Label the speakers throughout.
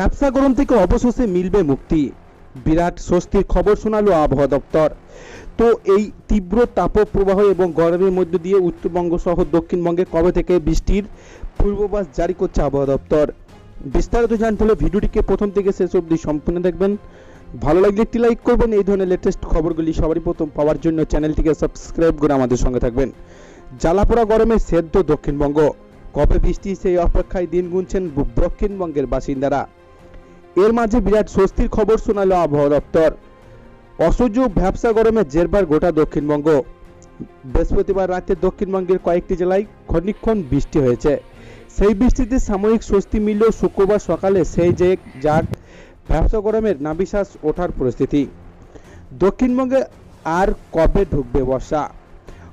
Speaker 1: ভ্যাবসা গরম থেকে অবশেষে মিলবে মুক্তি। বিরাট স্বস্তির খবর শোনালো আবহাওয়া দপ্তর। তো এই তীব্র তাপপ্রবাহ এবং গরমের মধ্য দিয়ে উত্তরবঙ্গ সহ দক্ষিণবঙ্গে কবে থেকে বৃষ্টির পূর্বাভাস জারি করছে আবহাওয়া দপ্তর? বিস্তারিত জানতে হলে ভিডিওটিকে প্রথম থেকে শেষ অবধি সম্পূর্ণ দেখবেন। ভালো লাগলে একটি লাইক করবেন, এই ধরনের লেটেস্ট খবরগুলি সবারই প্রথম পাওয়ার জন্য চ্যানেলটিকে সাবস্ক্রাইব করে আমাদের সঙ্গে থাকবেন। জ্বালাপোড়া গরমে সেদ্ধ দক্ষিণবঙ্গ। কবে বৃষ্টি, সেই অপেক্ষায় দিন গুনছেন দক্ষিণবঙ্গের বাসিন্দারা। এর মাঝে বিরাট স্বস্তির খবর শোনালো আবহাওয়া দপ্তর। অসহ্য ভ্যাবসা গরমে জেরবার গোটা দক্ষিণবঙ্গ। বৃহস্পতিবার রাতে দক্ষিণবঙ্গের কয়েকটি জেলায় ক্ষণিক্ষণ বৃষ্টি হয়েছে। সেই বৃষ্টিতে সাময়িক স্বস্তি মিললেও শুক্রবার সকালে, সেই যে যার ভ্যাবসা গরমের নাবিশ্বাস ওঠার পরিস্থিতি। দক্ষিণবঙ্গে আর কবে ঢুকবে বর্ষা?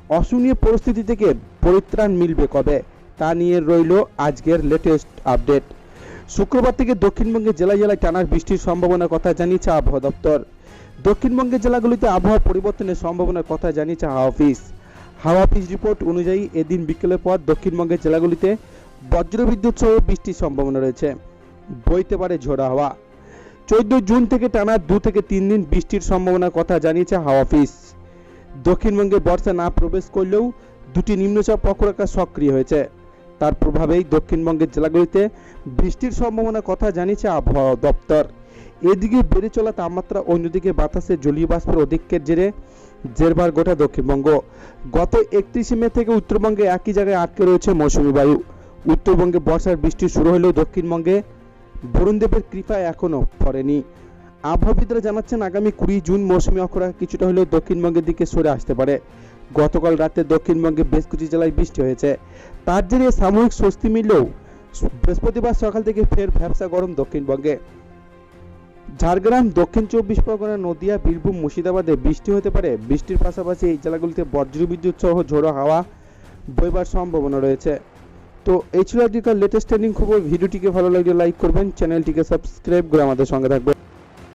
Speaker 1: অসহনীয় পরিস্থিতি থেকে পরিত্রাণ মিলবে কবে? তা নিয়ে রইল আজকের লেটেস্ট আপডেট শুক্রবার থেকে দক্ষিণবঙ্গের জেলায় জেলায় টানা বৃষ্টির সম্ভাবনার কথা জানিয়েছে আবহাওয়া দপ্তর। দক্ষিণবঙ্গের জেলাগুলিতে আবহাওয়া পরিবর্তনের সম্ভাবনার কথা জানিয়েছে হাওয়া অফিস। হাওয়া অফিস রিপোর্ট অনুযায়ী এদিন বিকেলের পর দক্ষিণবঙ্গের জেলাগুলিতে বজ্রবিদ্যুৎ সহ বৃষ্টির সম্ভাবনা রয়েছে। বইতে পারে ঝোড়া হাওয়া। চোদ্দ জুন থেকে টানা দু থেকে তিন দিন বৃষ্টির সম্ভাবনার কথা জানিয়েছে হাওয়া অফিস। দক্ষিণবঙ্গে বর্ষা না প্রবেশ করলেও দুটি নিম্নচাপ অক্ষরেখা সক্রিয় হয়েছে। তার প্রভাবেই দক্ষিণবঙ্গের জেলাগুলিতে বৃষ্টির সম্ভাবনার কথা জানিয়েছে আবহাওয়া দপ্তর। এদিকে বেড়ে চলা তাপমাত্রা অন্যদিকে বাতাসে জলীয় বাষ্পের অধিক্যের জেরে জেরবার গোটা দক্ষিণবঙ্গ। গত একত্রিশে মে থেকে উত্তরবঙ্গে একই জায়গায় আটকে রয়েছে মৌসুমী বায়ু। উত্তরবঙ্গে বর্ষার বৃষ্টি শুরু হলেও দক্ষিণবঙ্গে বরুণদেবের কৃপা এখনও পড়েনি আবহাওয়াবিদরা জানাচ্ছেন, আগামী কুড়ি জুন মৌসুমী অক্ষরা কিছুটা হলেও দক্ষিণবঙ্গের দিকে সরে আসতে পারে। গতকাল রাতে দক্ষিণবঙ্গে বেশ কিছু জেলায় বৃষ্টি হয়েছে। তার জেরে সাময়িক স্বস্তি মিললেও বৃহস্পতিবার সকাল থেকে ফের ভ্যাবসা গরম দক্ষিণবঙ্গে। ঝাড়গ্রাম, দক্ষিণ চব্বিশ পরগনা, নদিয়া, বীরভূম, মুর্শিদাবাদে বৃষ্টি হতে পারে। বৃষ্টির পাশাপাশি এই জেলাগুলিতে বজ্রবিদ্যুৎ সহ ঝোড়ো হাওয়া বইবার সম্ভাবনা রয়েছে। তো এই ছিল আজকের লেটেস্ট ট্রেন্ডিং খবর। ভিডিওটিকে ভালো লাগলে লাইক করবেন চ্যানেলটিকে সাবস্ক্রাইব করে আমাদের সঙ্গে থাকবেন।